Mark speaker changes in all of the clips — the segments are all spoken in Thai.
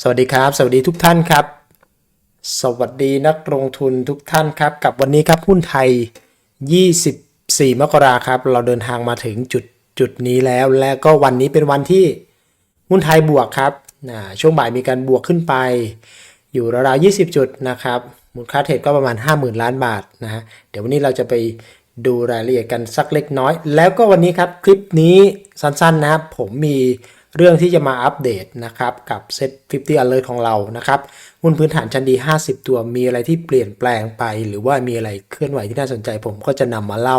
Speaker 1: สวัสดีครับ สวัสดีทุกท่านครับ สวัสดีนักลงทุนทุกท่านครับ กับวันนี้ครับหุ้นไทย 24 มกราครับ เราเดินทางมาถึงจุดจุดนี้แล้ว และก็วันนี้เป็นวันที่หุ้นไทยบวกครับนะช่วงบ่ายมีการบวกขึ้นไป อยู่ราวๆ20 จุดนะครับ มูลค่าเทรดก็ประมาณ 50,000 ล้านบาทนะฮะ เดี๋ยววันนี้เราจะไปดูรายละเอียดกันสักเล็กน้อย แล้วก็วันนี้ครับคลิปนี้สั้นๆนะครับผมมี เรื่องที่จะมาอัปเดตนะครับกับ Set 50 Alert ของเรานะครับหุ้นพื้นฐานชั้นดี 50 ตัวมีอะไรที่เปลี่ยนแปลงไป หรือว่ามีอะไรเคลื่อนไหวที่น่าสนใจ ผมก็จะนำมาเล่า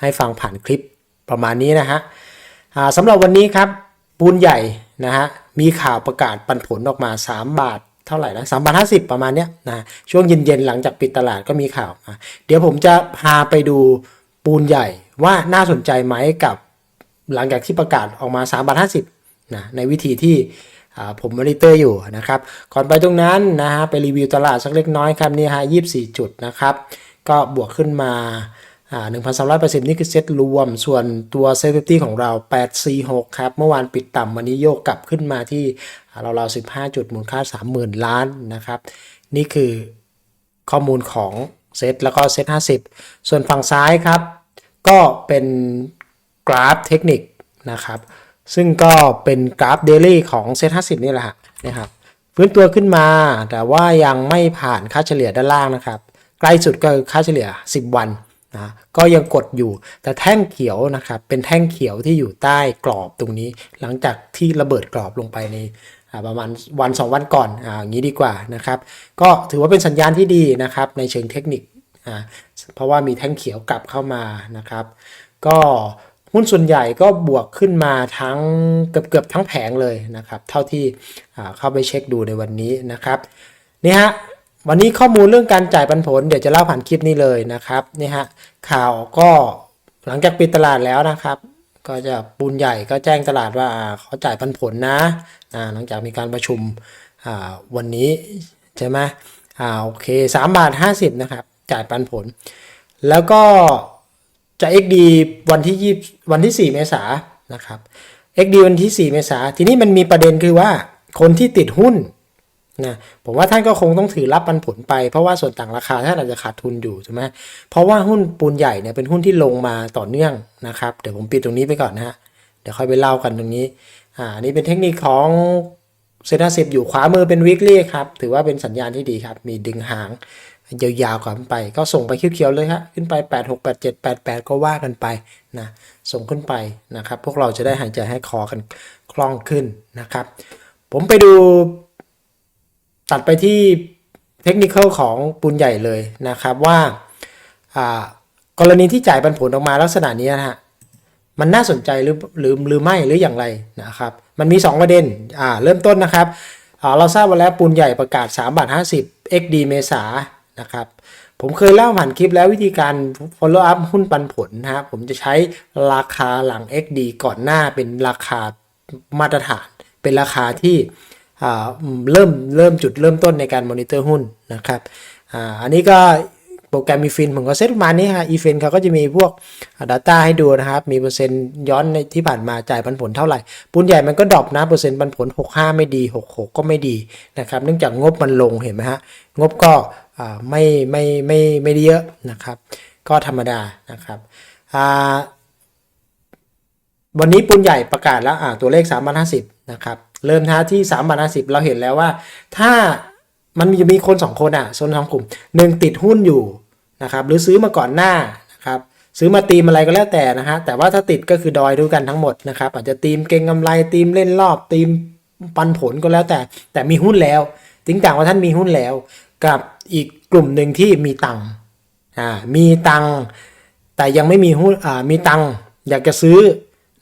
Speaker 1: ให้ฟังผ่านคลิปประมาณนี้นะฮะสำหรับวันนี้ครับปูนใหญ่นะฮะมีข่าวประกาศปันผลออกมา 3 บาทเท่าไหร่นะสามบาทห้าสิบประมาณเนี้ยนะช่วงเย็นๆหลังจากปิดตลาดก็มีข่าวมาเดี๋ยวผมจะพาไปดูปูนใหญ่ว่าน่าสนใจไหมกับหลังจากที่ประกาศออกมา3บาท50 นะในวิธีที่ผมมอนิเตอร์อยู่นะครับ ก่อนไปตรงนั้นนะฮะไปรีวิวตลาดสักเล็กน้อยครับนี่ฮะ24จุดนะครับ ก็บวกขึ้นมาอ่า1,380 นี่คือเซตรวม ส่วนตัวเซฟตี้ของเรา 846 ครับ เมื่อวานปิดต่ำวันนี้โยกกลับขึ้นมาที่อ่าราวๆ15 จุดมูลค่า 30,000 ล้านนะครับ นี่คือข้อมูลของเซตแล้วก็เซต50 ส่วนฝั่งซ้ายครับ ก็เป็นกราฟเทคนิคนะครับ ซึ่งก็เป็นกราฟเดลี่ของเซต50นี่แหละฮะนะครับฟื้นตัวขึ้นมา แต่ว่ายังไม่ผ่านค่าเฉลี่ยด้านล่างนะครับ ใกล้สุดก็คือค่าเฉลี่ย 10 วันนะก็ยังกดอยู่ แต่แท่งเขียวนะครับ เป็นแท่งเขียวที่อยู่ใต้กรอบตรงนี้ หลังจากที่ระเบิดกรอบลงไปในประมาณวัน 2 วันก่อนอ่าอย่างนี้ดีกว่านะครับ ก็ถือว่าเป็นสัญญาณที่ดีนะครับ ในเชิงเทคนิคอ่าเพราะว่ามีแท่งเขียวกลับเข้ามานะครับ ก็ หุ้นส่วนใหญ่ก็บวกขึ้นมาทั้งเกือบเกือบทั้งแผงเลยนะครับ เท่าที่เข้าไปเช็คดูในวันนี้นะครับนี่ฮะวันนี้ข้อมูลเรื่องการจ่ายปันผล เดี๋ยวจะเล่าผ่านคลิปนี้เลยนะครับนี่ฮะข่าวก็หลังจากปิดตลาดแล้วนะครับ ก็จะปูนใหญ่ก็แจ้งตลาดว่าเขาจ่ายปันผลนะหลังจากมีการประชุมวันนี้ใช่ไหมอ่าโอเค3บาท50นะครับ จ่ายปันผล แล้วก็ จะ XD วันที่20วันที่ 4 เมษายนนะครับ XD วันที่ 4 เมษายนทีนี้มันมีประเด็นคือว่าคนที่ติดหุ้นนะผมว่าท่านก็คงต้องถือรับปันผลไปเพราะว่าส่วนต่างราคาท่านอาจจะขาดทุนอยู่ใช่ไหมเพราะว่าหุ้นปูนใหญ่เนี่ยเป็นหุ้นที่ลงมาต่อเนื่องนะครับเดี๋ยวผมปิดตรงนี้ไปก่อนนะฮะเดี๋ยวค่อยไปเล่ากันตรงนี้อ่านี่เป็นเทคนิคของเซ็นทรัลสิบอยู่ขวามือเป็นวิกฤตครับถือว่าเป็นสัญญาณที่ดีครับมีดึงหาง ยาวๆกว่าไป ก็ส่งไปเขียวๆเลยครับขึ้นไป 8 6 8 7 8 8 ก็ว่ากันไปนะส่งขึ้นไปนะครับ พวกเราจะได้หายใจให้คอกันคล่องขึ้นนะครับ ผมไปดูตัดไปที่เทคนิคของปูนใหญ่เลยนะครับว่ากรณีที่จ่ายปันผลออกมาลักษณะนี้นะฮะมันน่าสนใจหรือหรือหรือไม่หรืออย่างไรนะครับมันมี 2 ประเด็นอ่าเริ่มต้นนะครับเราทราบมาแล้วปูนใหญ่ประกาศ3บาท50 XD เมษา นะครับ ผมเคยเล่าผ่านคลิปแล้ววิธีการ follow up หุ้นปันผลนะฮะผมจะใช้ราคาหลัง XD ก่อนหน้าเป็นราคามาตรฐาน เป็นราคาที่เริ่มเริ่มจุดเริ่มต้นในการมอนิเตอร์หุ้นนะครับอ่าอันนี้ก็โปรแกรมมีฟินผมก็เซตมานี้ฮะอีฟินเขาก็จะมีพวก Data ให้ดูนะครับ มีเปอร์เซ็นต์ย้อนในที่ผ่านมาจ่ายปันผลเท่าไหร่ ปูนใหญ่มันก็ดรอปนะเปอร์เซ็นต์ปันผล 65 ไม่ดี 66 ก็ไม่ดีนะครับ เนื่องจากงบมันลงเห็นไหมฮะ งบก็ ไม่ไม่ไม่ไม่ได้เยอะนะครับ ก็ธรรมดานะครับวันนี้ปูนใหญ่ประกาศแล้วตัวเลข3บาท50นะครับเริ่มท้าที่3บาท50 เราเห็นแล้วว่า ถ้ามันมีจะมีคนสองคนอะโซนสองกลุ่มหนึ่งติดหุ้นอยู่นะครับหรือซื้อมาก่อนหน้านะครับซื้อมาตีมอะไรก็แล้วแต่นะฮะแต่ว่าถ้าติดก็คือดอยด้วยกันทั้งหมดนะครับอาจจะตีมเก่งกำไรตีมเล่นรอบตีมปันผลก็แล้วแต่ แต่มีหุ้นแล้ว ติ้งต่างว่าท่านมีหุ้นแล้ว กับ อีกกลุ่มหนึ่งที่มีตังค์อ่ามีตังค์แต่ยังไม่มีหุ้นอ่ามีตังค์อยากจะซื้อ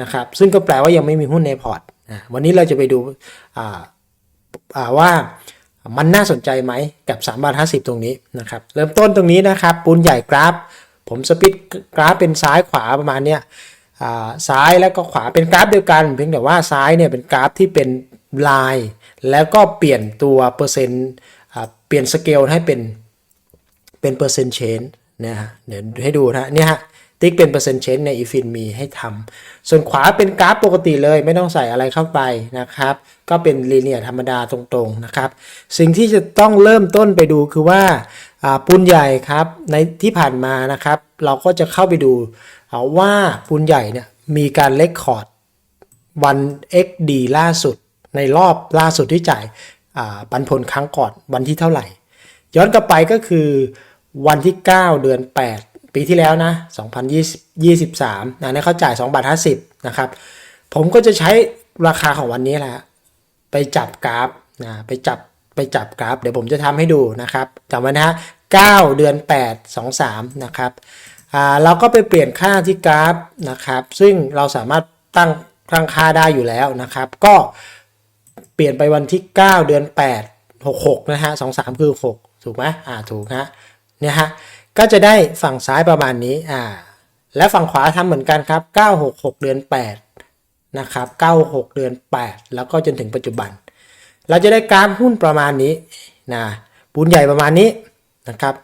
Speaker 1: นะครับซึ่งก็แปลว่ายังไม่มีหุ้นในพอร์ตอ่าวันนี้เราจะไปดูอ่าอ่าว่ามันน่าสนใจไหมกับ3บาท50 ตรงนี้นะครับเริ่มต้นตรงนี้นะครับ ปูนใหญ่กราฟ ผมสปิดกราฟเป็นซ้ายขวาประมาณเนี้ยอ่าซ้ายแล้วก็ขวาเป็นกราฟเดียวกัน เพียงแต่ว่าซ้ายเนี่ยเป็นกราฟที่เป็นลาย แล้วก็เปลี่ยนตัวเปอร์เซ็นต์ เปลี่ยนสเกลให้เป็นเป็นเปอร์เซ็นต์เชนนะฮะเดี๋ยวให้ดูนะเนี่ยฮะติ๊กเป็นเปอร์เซ็นต์เชนในอีฟินมีให้ทำส่วนขวาเป็นกราฟปกติเลยไม่ต้องใส่อะไรเข้าไปนะครับ ก็เป็นลีเนียธรรมดาตรงๆนะครับ สิ่งที่จะต้องเริ่มต้นไปดูคือว่าปูนใหญ่ครับในที่ผ่านมานะครับ เราก็จะเข้าไปดูว่าปูนใหญ่เนี่ยมีการเลคคอร์ดวัน XD ล่าสุดในรอบล่าสุดที่จ่าย ปันผลครั้งก่อนวันที่เท่าไหร่ ย้อนกลับไปก็คือวันที่ 9 เดือน 8 ปีที่แล้วนะ 2023นะเนี่ยเขาจ่าย2บาท50นะครับ ผมก็จะใช้ราคาของวันนี้แหละไปจับกราฟนะไปจับไปจับกราฟ เดี๋ยวผมจะทำให้ดูนะครับจำไว้นะฮะ9เดือน 8 23นะครับอ่าเราก็ไปเปลี่ยนค่าที่กราฟนะครับ ซึ่งเราสามารถตั้งตั้งค่าได้อยู่แล้วนะครับ ก็ เปลี่ยนไปวันที่ 9 เดือน 8 66 นะฮะ23คือ 6 ถูกไหมอ่าถูกฮะเนี่ยฮะก็จะได้ฝั่งซ้ายประมาณนี้อ่าและฝั่งขวาทำเหมือนกันครับ 966 เดือน 8 นะครับ 96 เดือน 8 แล้วก็จนถึงปัจจุบัน เราจะได้กราฟหุ้นประมาณนี้นะปูนใหญ่ประมาณนี้นะครับ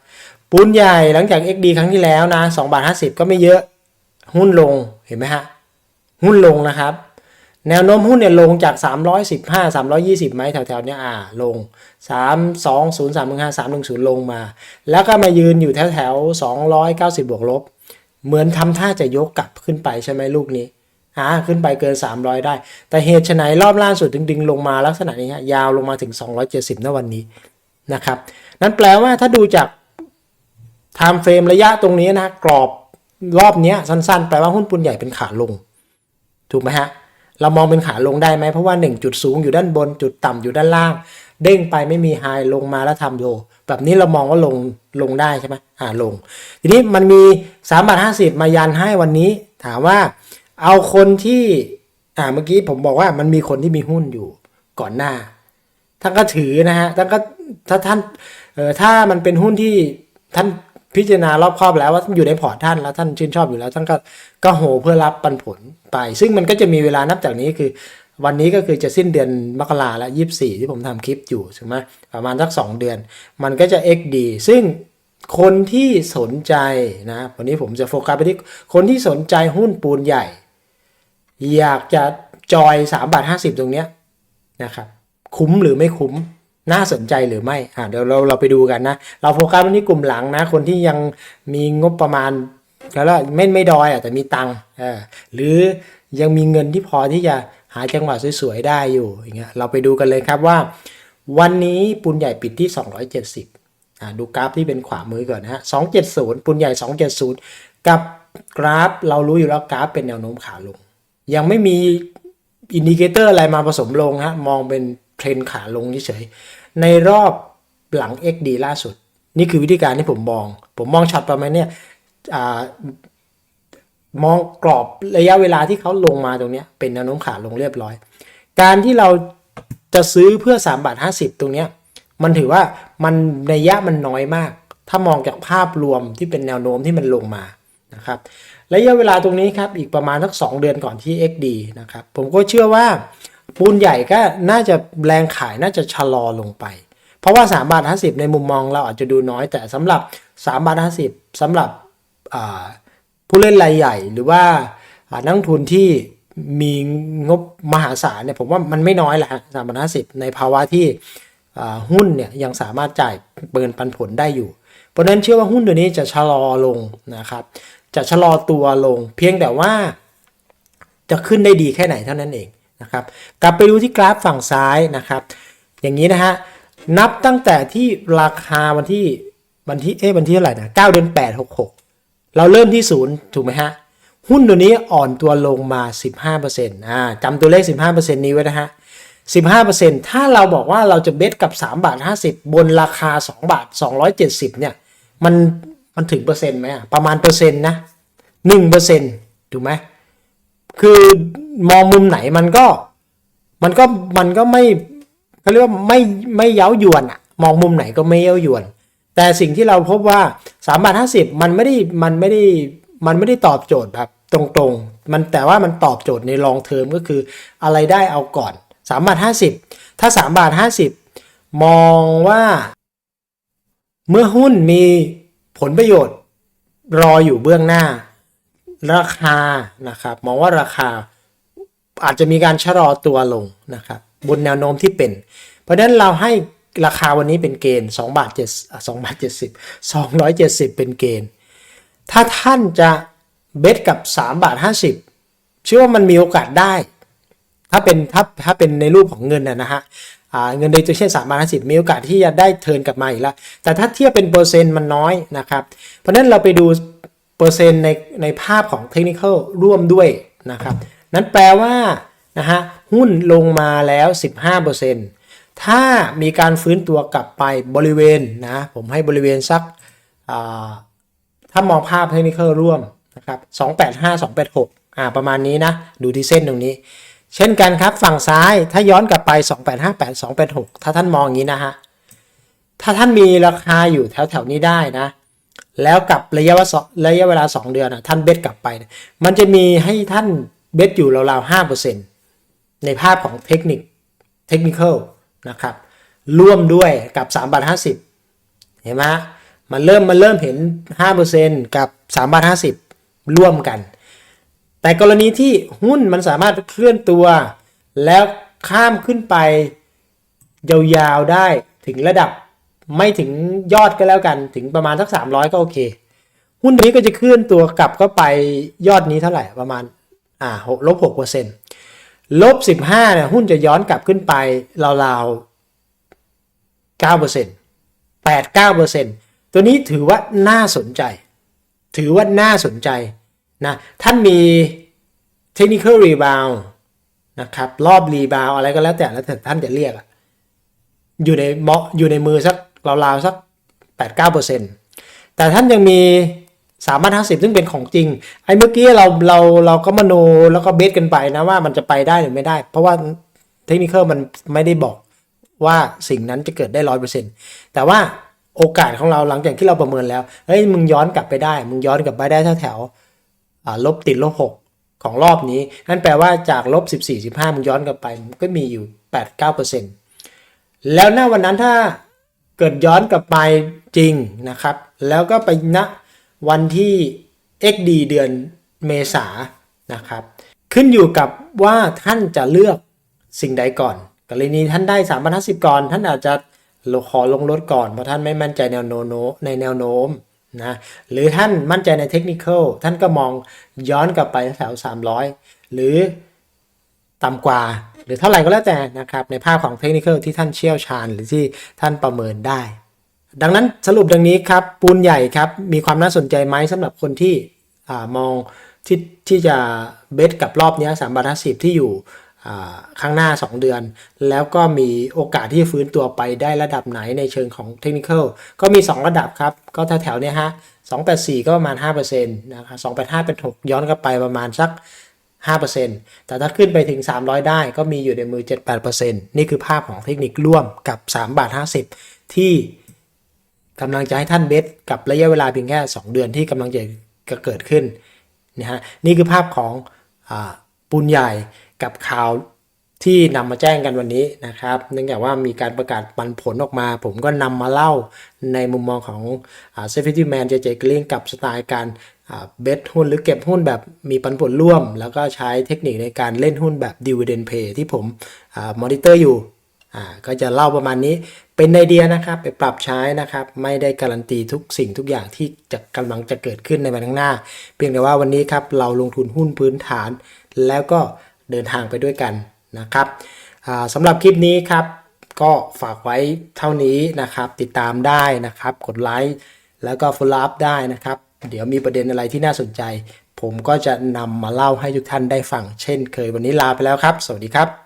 Speaker 1: ปูนใหญ่หลังจาก XD ครั้งที่แล้วนะ2บาท50 ก็ไม่เยอะหุ้นลงเห็นไหมฮะหุ้นลงนะครับ แนวโน้มหุ้นเนี่ยลงจาก 315 320 ไหมแถวๆเนี้ยอ่าลง 3 2 0 3 1 5 3 1 0 ลงมา แล้วก็มายืนอยู่แถวๆ 290 บวกลบ เหมือนทำท่าจะยกกลับขึ้นไปใช่ไหมลูกนี้อ่าขึ้นไปเกิน 300 ได้ แต่เหตุไฉนรอบล่าสุดถึงดึงลงมาลักษณะนี้ฮะยาวลงมาถึง 270ณวันนี้นะครับ นั่นแปลว่าถ้าดูจากไทม์เฟรมระยะตรงนี้นะกรอบรอบเนี้ยสั้นๆ แปลว่าหุ้นปูนใหญ่เป็นขาลง ถูกไหมฮะ เรามองเป็นขาลงได้ไหมเพราะว่า 1 จุดสูงอยู่ด้านบน จุดต่ำอยู่ด้านล่าง เด้งไปไม่มีไฮลงมาแล้วทำโลแบบนี้เรามองว่าลงลงได้ใช่ไหมอ่าลง ทีนี้มันมี3บาท50มายันให้วันนี้ ถามว่าเอาคนที่อ่าเมื่อกี้ผมบอกว่ามันมีคนที่มีหุ้นอยู่ก่อนหน้าท่านก็ถือนะฮะท่านก็ถ้าท่านเอ่อถ้ามันเป็นหุ้นที่ท่าน พิจารณารอบครอบแล้วว่าอยู่ในพอร์ตท่านแล้วท่านชื่นชอบอยู่แล้วท่านก็ก็โหเพื่อรับปันผลไป ซึ่งมันก็จะมีเวลานับจากนี้คือ วันนี้ก็คือจะสิ้นเดือนมกราแล้วยี่สิบสี่ที่ผมทำคลิปอยู่ใช่ไหมประมาณสักสองเดือน มันก็จะ XD ซึ่งคนที่สนใจนะวันนี้ผมจะโฟกัสไปที่คนที่สนใจหุ้นปูนใหญ่ อยากจะจอย3บาท50 ตรงเนี้ยนะครับคุ้มหรือไม่คุ้ม น่าสนใจหรือไม่อ่าเดี๋ยวเราเราไปดูกันนะ เราโฟกัสวันนี้กลุ่มหลังนะ คนที่ยังมีงบประมาณแล้วไม่ไม่ดอยอะแต่มีตังค์เออหรือยังมีเงินที่พอที่จะหาจังหวะสวยๆได้อยู่อย่างเงี้ยเราไปดูกันเลยครับว่า วันนี้ปูนใหญ่ปิดที่ 270อ่าดูกราฟที่เป็นขวามือก่อนนะฮะ270 ปูนใหญ่ 270 กับกราฟเรารู้อยู่แล้วกราฟเป็นแนวโน้มขาลง ยังไม่มีอินดิเคเตอร์อะไรมาผสมลงฮะมองเป็น เทรนขาลงเฉยๆในรอบหลัง XD ล่าสุด นี่คือวิธีการที่ผมมอง ผมมองช็อตประมาณเนี้ยอมองกรอบระยะเวลาที่เขาลงมาตรงนี้เป็นแนวโน้มขาลงเรียบร้อย การที่เราจะซื้อเพื่อ3บาท50 ตรงนี้มันถือว่ามันระยะมันน้อยมาก ถ้ามองจากภาพรวมที่เป็นแนวโน้มที่มันลงมานะครับระยะเวลาตรงนี้ครับอีกประมาณสัก2เดือนก่อนที่ XD นะครับผมก็เชื่อว่า ปูนใหญ่ก็น่าจะแรงขายน่าจะชะลอลงไป เพราะว่า3บาท50 ในมุมมองเราอาจจะดูน้อยแต่สำหรับ3บาท50สำหรับผู้เล่นรายใหญ่หรือว่านักทุนที่มีงบมหาศาลเนี่ยผมว่ามันไม่น้อยแหละสามบาทห้าสิบในภาวะที่หุ้นเนี่ยยังสามารถจ่ายเปินปันผลได้อยู่ เพราะนั้นเชื่อว่าหุ้นตัวนี้จะชะลอลงนะครับ จะชะลอตัวลง เพียงแต่ว่าจะขึ้นได้ดีแค่ไหนเท่านั้นเอง นะครับกลับไปดูที่กราฟฝั่งซ้ายนะครับอย่างนี้นะฮะนับตั้งแต่ที่ราคาวันที่วันที่เอ๊ะวันที่เท่าไหร่นะ9เดือน8 66เราเริ่มที่ศูนย์ถูกไหมฮะหุ้นตัวนี้อ่อนตัวลงมา 15%อ่าจำตัวเลข 15%นี้ไว้นะฮะ 15%ถ้าเราบอกว่าเราจะเบสกับ 3 บาท 50 บนราคา 2 บาท 270 เนี่ย มัน มันถึงเปอร์เซ็นต์ไหมประมาณเปอร์เซ็นต์นะ 1%ถูกไหม คือมองมุมไหนมันก็ มันก็มันก็ไม่เขาเรียกว่าไม่ไม่เย้ายวนอะมองมุมไหนก็ไม่เย้ายวน แต่สิ่งที่เราพบว่าสามบาทห้าสิบมันไม่ได้มันไม่ได้มันไม่ได้ตอบโจทย์แบบตรงๆ มันแต่ว่ามันตอบโจทย์ในลองเทอมก็คืออะไรได้เอาก่อนสามบาทห้าสิบถ้าสามบาทห้าสิบมองว่า เมื่อหุ้นมีผลประโยชน์รออยู่เบื้องหน้า ราคานะครับมองว่าราคาอาจจะมีการชะลอตัวลงนะครับบนแนวโน้มที่เป็น เพราะฉะนั้นเราให้ราคาวันนี้เป็นเกณฑ์2บาท7 2บาท70 270 เป็นเกณฑ์ ถ้าท่านจะเบสกับ 3 บาท 50 เชื่อว่ามันมีโอกาสได้ ถ้าเป็นถ้าถ้าเป็นในรูปของเงินนะนะฮะเงินโดยตัวเช่นสามบาทห้าสิบมีโอกาสที่จะได้เทิร์นกลับมาอีกแล้ว แต่ถ้าเทียบเป็นเปอร์เซ็นต์มันน้อยนะครับ เพราะฉะนั้นเราไปดู เปอร์เซ็นต์ในในภาพของเทคนิคร่วมด้วยนะครับ นั้นแปลว่านะฮะหุ้นลงมาแล้ว 15%ถ้ามีการฟื้นตัวกลับไปบริเวณนะผมให้บริเวณสักถ้ามองภาพเทคนิคร่วมนะครับ285 286อ่าประมาณนี้นะ ดูที่เส้นตรงนี้ เช่นกันครับฝั่งซ้ายถ้าย้อนกลับไป 2858 286 ถ้าท่านมองอย่างนี้นะฮะถ้าท่านมีราคาอยู่แถวแถวๆนี้ได้นะ แล้วกับระยะเวลาระยะเวลา 2 เดือนนะท่านเบ็ดกลับไป มันจะมีให้ท่านเบ็ดอยู่ราวๆ5%ในภาพของเทคนิคเทคนิคนะครับร่วมด้วยกับ3บาท50 เห็นไหมมันเริ่มมันเริ่มเห็น 5%กับ3บาท50 ร่วมกัน แต่กรณีที่หุ้นมันสามารถเคลื่อนตัว แล้วข้ามขึ้นไป ยาวๆได้ถึงระดับ ไม่ถึงยอดก็แล้วกันถึงประมาณสัก 300 ก็โอเค หุ้นนี้ก็จะเคลื่อนตัวกลับเข้าไปยอดนี้เท่าไหร่ประมาณอ่าหกลบ6เปอร์เซ็นต์ลบ15เนี่ยหุ้นจะย้อนกลับขึ้นไปราวๆ9% 8 9%ตัวนี้ถือว่าน่าสนใจ ถือว่าน่าสนใจนะท่านมี technical rebound นะครับรอบ rebound อะไรก็แล้วแต่แล้วแต่ท่านจะเรียกอยู่ในเหมาะอยู่ในมือสัก ราวๆสัก 8-9%แต่ท่านยังมีสามารถห้าสิบซึ่งเป็นของจริง ไอ้เมื่อกี้เราเราเราก็มโนแล้วก็เบสกันไปนะว่ามันจะไปได้หรือไม่ได้ เพราะว่าเทคนิคมันไม่ได้บอกว่าสิ่งนั้นจะเกิดได้ร้อยเปอร์เซ็นต์แต่ว่าโอกาสของเราหลังจากที่เราประเมินแล้วเฮ้ยมึงย้อนกลับไปได้ มึงย้อนกลับไปได้แถวแถวลบติดลบหกของรอบนี้ นั่นแปลว่าจากลบสิบสี่สิบห้ามึงย้อนกลับไปมันก็มีอยู่แปดเก้าเปอร์เซ็นต์แล้วณวันนั้นถ้า เกิดย้อนกลับไปจริงนะครับ แล้วก็ไปณวันที่ XD เดือนเมษานะครับ ขึ้นอยู่กับว่าท่านจะเลือกสิ่งใดก่อนกรณีท่านได้3 5 0ก่อน ท่านอาจจะขอลงรถก่อนเพราะท่านไม่มั่นใจแนวโน้มในแนวโน้มนะหรือท่านมั่นใจในเทคนิคท่านก็มองย้อนกลับไปแถว300 หรือ ต่ำกว่า หรือเท่าไหร่ก็แล้วแต่นะครับในภาพของเทคนิคที่ท่านเชี่ยวชาญหรือที่ท่านประเมินได้ ดังนั้นสรุปดังนี้ครับปูนใหญ่ครับมีความน่าสนใจไหมสำหรับคนที่อมองที่ที่จะเบสกับรอบนี้สามบาทห้าสิบที่อยู่ข้างหน้า 2 เดือน แล้วก็มีโอกาสที่ฟื้นตัวไปได้ระดับไหนในเชิงของเทคนิคก็มี 2 ระดับครับ ก็แถวๆเนี้ยฮะ284 ก็ประมาณ5%นะครับ285 เป็น 6 ย้อนกลับไปประมาณสัก 5%แต่ถ้าขึ้นไปถึง 300 ได้ก็มีอยู่ในมือ 7-8%นี่คือภาพของเทคนิคร่วมกับ 3 บาท 50 ที่กำลังจะให้ท่านเบสกับระยะเวลาเพียงแค่ 2 เดือนที่กำลังจะเกิดขึ้นนะฮะนี่คือภาพของอปูนใหญ่กับข่าวที่นำมาแจ้งกันวันนี้นะครับ เนื่องจากว่ามีการประกาศปันผลออกมา ผมก็นำมาเล่าในมุมมองของเซฟตี้แมนเจเจกลิงกับสไตล์การ เบสหุ้นหรือเก็บหุ้นแบบมีปันผลร่วม แล้วก็ใช้เทคนิคในการเล่นหุ้นแบบ dividend pay ที่ผมมอนิเตอร์อยู่ก็จะเล่าประมาณนี้เป็นไอเดียนะครับไปปรับใช้นะครับ ไม่ได้การันตีทุกสิ่งทุกอย่างที่จะกำลังจะเกิดขึ้นในวันข้างหน้า เพียงแต่ว่าวันนี้ครับเราลงทุนหุ้นพื้นฐาน แล้วก็เดินทางไปด้วยกันนะครับสำหรับคลิปนี้ครับก็ฝากไว้เท่านี้นะครับ ติดตามได้นะครับ กดไลค์แล้วก็ follow up ได้นะครับ เดี๋ยวมีประเด็นอะไรที่น่าสนใจ ผมก็จะนำมาเล่าให้ทุกท่านได้ฟังเช่นเคยวันนี้ลาไปแล้วครับ สวัสดีครับ